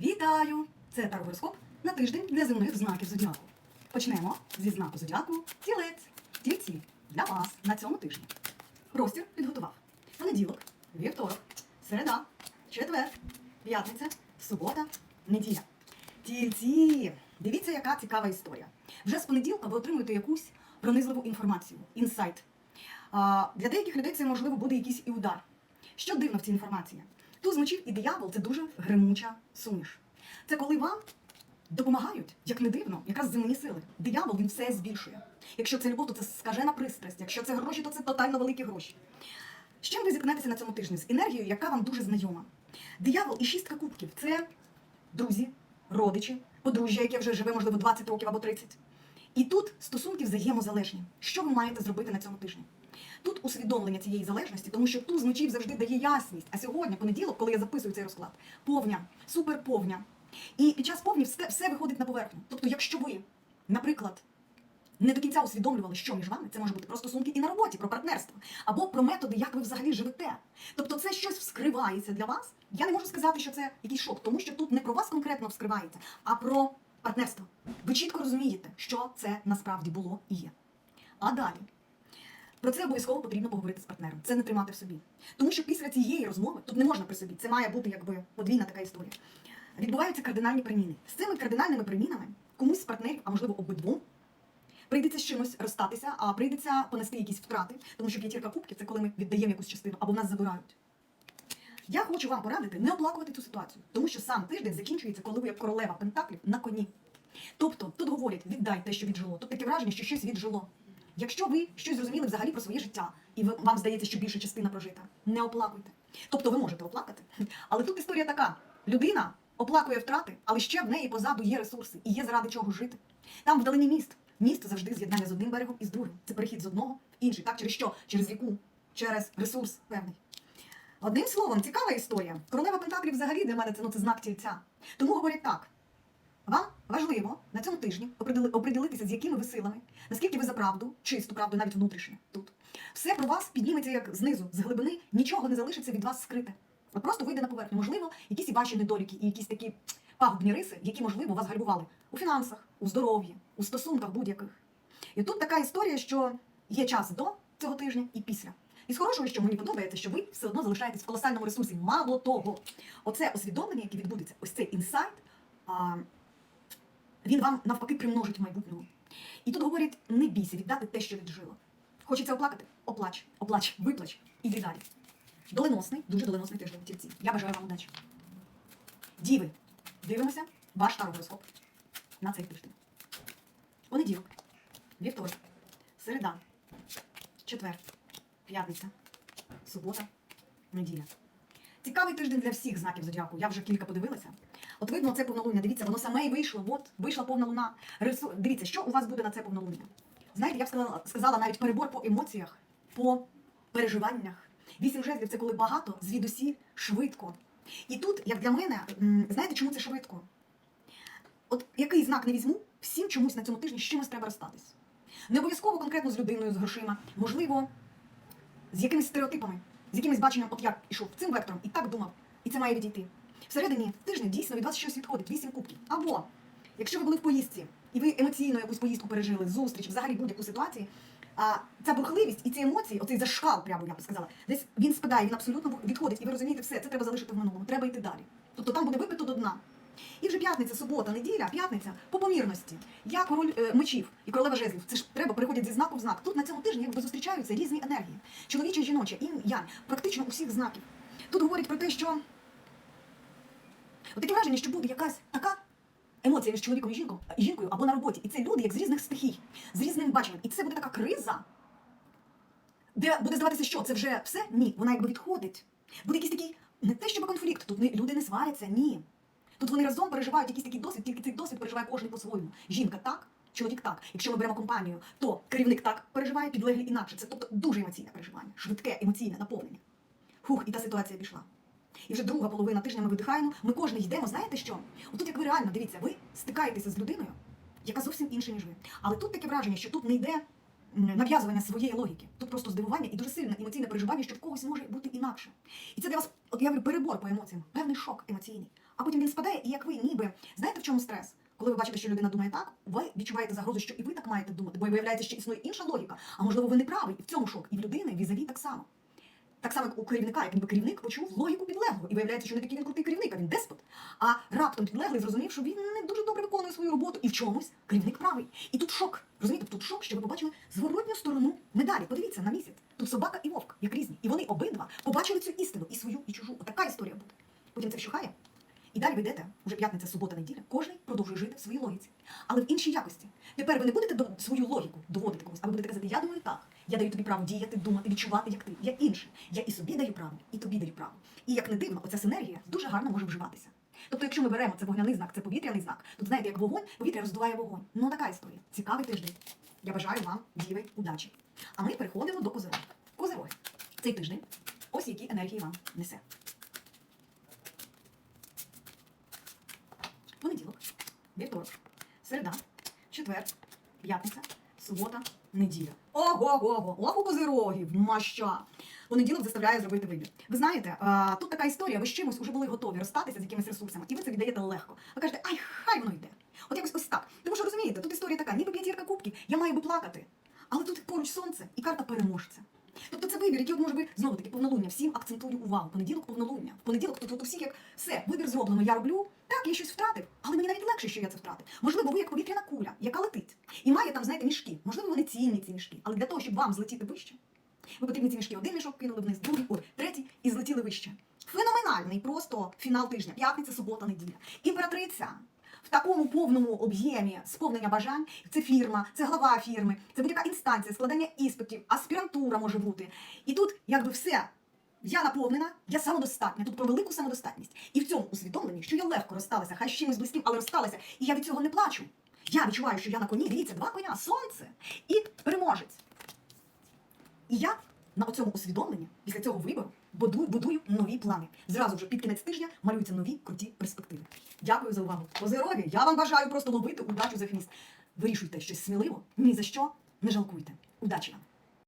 Вітаю! Це Таргороскоп на тиждень для земних знаків зодіаку. Почнемо зі знаку зодіаку тілець. Тільці для вас на цьому тижні. Простір підготував. Понеділок, вівторок, середа, четвер, п'ятниця, субота, неділя. Тільці! Дивіться, яка цікава історія. Вже з понеділка ви отримуєте якусь пронизливу інформацію, інсайт. Для деяких людей це можливо буде якийсь і удар. Що дивно в цій інформації? Туз мечів і диявол це дуже гримуча суміш. Це коли вам допомагають, як не дивно, якраз земні сили. Диявол він все збільшує. Якщо це любов, то це скажена пристрасть. Якщо це гроші, то це тотально великі гроші. З чим ви зіткнетеся на цьому тижні? З енергією, яка вам дуже знайома. Диявол і шістка кубків це друзі, родичі, подружжя, яке вже живе, можливо, 20 років або 30. І тут стосунки взаємозалежні. Що ви маєте зробити на цьому тижні? Тут усвідомлення цієї залежності, тому що туз мечів завжди дає ясність. А сьогодні, понеділок, коли я записую цей розклад, повня, суперповня. І під час повні все, все виходить на поверхню. Тобто, якщо ви, наприклад, не до кінця усвідомлювали, що між вами, це може бути про стосунки і на роботі, про партнерство, або про методи, як ви взагалі живете. Тобто, це щось вскривається для вас. Я не можу сказати, що це якийсь шок, тому що тут не про вас конкретно вскривається, а про партнерство. Ви чітко розумієте, що це насправді було і є. А далі. Про це обов'язково потрібно поговорити з партнером. Це не тримати в собі. Тому що після цієї розмови тут не можна при собі. Це має бути якби подвійна така історія. Відбуваються кардинальні переміни. З цими кардинальними перемінами комусь з партнерів, а можливо обидвом, прийдеться з чимось розстатися, а прийдеться понести якісь втрати, тому що п'ятірка кубків це коли ми віддаємо якусь частину або в нас забирають. Я хочу вам порадити не оплакувати цю ситуацію, тому що сам тиждень закінчується, коли ви як королева пентаклів на коні. Тобто тут говорять, віддай те, що віджило. Тут таке враження, що щось віджило. Якщо ви щось зрозуміли взагалі про своє життя, і вам здається, що більша частина прожита, не оплакуйте. Тобто ви можете оплакати. Але тут історія така: людина оплакує втрати, але ще в неї позаду є ресурси і є заради чого жити. Там вдалині міст. Міст завжди з'єднання з одним берегом і з другим. Це перехід з одного в інший. Так, через що? Через віку, через ресурс певний. Одним словом, цікава історія. Королева Пентаклів взагалі для мене це, ну, це знак тільця. Тому говорять так. Важливо на цьому тижні оприділи- оприділитися, з якими ви силами, наскільки ви за правду, чисту правду, навіть внутрішню тут. Все про вас підніметься як знизу, з глибини, нічого не залишиться від вас скрите. От просто вийде на поверхню. Можливо, якісь і ваші недоліки, і якісь такі пагубні риси, які, можливо, вас гальмували у фінансах, у здоров'ї, у стосунках будь-яких. І тут така історія, що є час до цього тижня і після. І з хорошого, що мені подобається, що ви все одно залишаєтесь в колосальному ресурсі. Мало того, оце усвідомлення, яке відбудеться, ось цей інсайт, він вам навпаки примножить в майбутньому. І тут говорять, не бійся віддати те, що віджило. Хочеться оплакати? Оплач, оплач, виплач, іди далі. Доленосний, дуже доленосний тиждень тільці. Я бажаю вам удачі. Діви, дивимося ваш тарогороскоп на цей тиждень. Понеділок, вівторок, середа, четвер, п'ятниця, субота, неділя. Цікавий тиждень для всіх знаків зодіаку. Я вже кілька подивилася. От видно, це повнолуння. Дивіться, воно саме і вийшло. От вийшла повна луна. Рису... Дивіться, що у вас буде на це повнолуння. Знаєте, я б сказала, сказала навіть перебор по емоціях, по переживаннях. Вісім жезлів це коли багато, звідусі, швидко. І тут, як для мене, знаєте, чому це швидко? От який знак не візьму, всім чомусь на цьому тижні з чимось треба розстатись. Не обов'язково конкретно з людиною, з грошима, можливо, з якимись стереотипами, з якимось баченням, от я йшов цим вектором і так думав, і це має відійти. Всередині тижня дійсно від вас щось відходить, вісім кубків. Або якщо ви були в поїздці, і ви емоційно якусь поїздку пережили, зустріч, взагалі будь-яку ситуацію, а ця бурхливість і ці емоції, оцей зашкал, прямо я б сказала, десь він спадає, він абсолютно відходить, і ви розумієте, все, це треба залишити в минулому, треба йти далі. Тобто там буде випито до дна. І вже п'ятниця, субота, неділя, п'ятниця по помірності. Я король е, мечів і королева жезлів. Це ж треба переходять зі знаку в знак. Тут на цьому тижні якби зустрічаються різні енергії. Чоловіча, жіноча, інь, янь, практично усіх знаків. Тут говорять про те, що Таке враження, що буде якась така емоція між чоловіком і жінкою, жінкою або на роботі. І це люди як з різних стихій, з різним баченням. І це буде така криза, де буде здаватися, що це вже все? Ні, вона якби відходить. Буде якийсь такий, не те, щоб конфлікт, тут люди не сваряться, ні. Тут вони разом переживають якийсь такий досвід, тільки цей досвід переживає кожен по-своєму. Жінка так, чоловік так. Якщо ми беремо компанію, то керівник так переживає, підлеглі інакше. Це тобто дуже емоційне переживання, швидке емоційне наповнення. Хух, і та ситуація пішла. І вже друга половина тижня ми видихаємо. Ми кожен йдемо. Знаєте що? Отут, як ви реально дивіться, ви стикаєтеся з людиною, яка зовсім інша, ніж ви. Але тут таке враження, що тут не йде нав'язування своєї логіки. Тут просто здивування і дуже сильне емоційне переживання, що в когось може бути інакше. І це для вас, от я говорю, перебор по емоціям, певний шок емоційний. а потім він спадає, і як ви ніби знаєте, в чому стрес? Коли ви бачите, що людина думає так, ви відчуваєте загрозу, що і ви так маєте думати, бо виявляється, що існує інша логіка. А можливо, ви не правий, і в цьому шок. І в людини візаві так само. Так само, як у керівника, як ніби керівник почув логіку підлеглого, і виявляється, що не такий він крутий керівник, а він деспот. А раптом підлеглий зрозумів, що він не дуже добре виконує свою роботу, і в чомусь керівник правий. І тут шок. Розумієте, тут шок, що ви побачили зворотню сторону медалі. Подивіться на місяць. Тут собака і вовк, як різні. І вони обидва побачили цю істину і свою, і чужу. Отака історія буде. Потім це вщухає. І далі ви йдете, вже п'ятниця, субота, неділя, кожен продовжує жити в своїй логіці, але в іншій якості. Тепер ви не будете свою логіку доводити комусь, а ви будете казати, я думаю так. Я даю тобі право діяти, думати, відчувати, як ти. Я інше. Я і собі даю право, і тобі даю право. І як не дивно, оця синергія дуже гарно може вживатися. Тобто, якщо ми беремо це вогняний знак, це повітряний знак, то знаєте, як вогонь, повітря роздуває вогонь. Ну така історія. Цікавий тиждень. Я бажаю вам діви удачі. А ми переходимо до козирога. Козироги. Цей тиждень. Ось які енергії вам несе. Понеділок, вівторок, середа, четвер, п'ятниця, субота, неділя. Ого-го-го! Козирогів, маща! Понеділок заставляє зробити вибір. Ви знаєте, а, тут така історія, ви з чимось вже були готові розстатися з якимись ресурсами, і ви це віддаєте легко. Ви кажете, ай, хай воно йде. От якось ось так. Тому що розумієте, тут історія така, ніби п'ятірка кубків, я маю би плакати. Але тут поруч сонце і карта переможця. Тобто це вибір, який може би знову таки повнолуння. Всім акцентую увагу. Понеділок повнолуння. В понеділок тут от у всіх як все, вибір зроблено. Я роблю. Так, я щось втратив, але мені навіть легше, що я це втратив. Можливо, ви як повітряна куля, яка летить, і має там, знаєте, мішки. Можливо, вони цінні ці мішки. Але для того, щоб вам злетіти вище, ви потрібні ці мішки один мішок кинули вниз, другий, ой, третій і злетіли вище. Феноменальний просто фінал тижня, п'ятниця, субота, неділя. Імператриця в такому повному об'ємі сповнення бажань. Це фірма, це глава фірми, це будь-яка інстанція, складання іспитів, аспірантура може бути. І тут якби все. Я наповнена, я самодостатня. Тут про велику самодостатність. І в цьому усвідомленні, що я легко розсталася, хай з чимось близьким, але розсталася, і я від цього не плачу. Я відчуваю, що я на коні, дивіться, два коня, сонце і переможець. І я на цьому усвідомленні, після цього вибору, будую, будую нові плани. Зразу вже під кінець тижня малюються нові круті перспективи. Дякую за увагу. Козироги, я вам бажаю просто ловити удачу за хвіст. Вирішуйте щось сміливо, ні за що не жалкуйте. Удачі вам!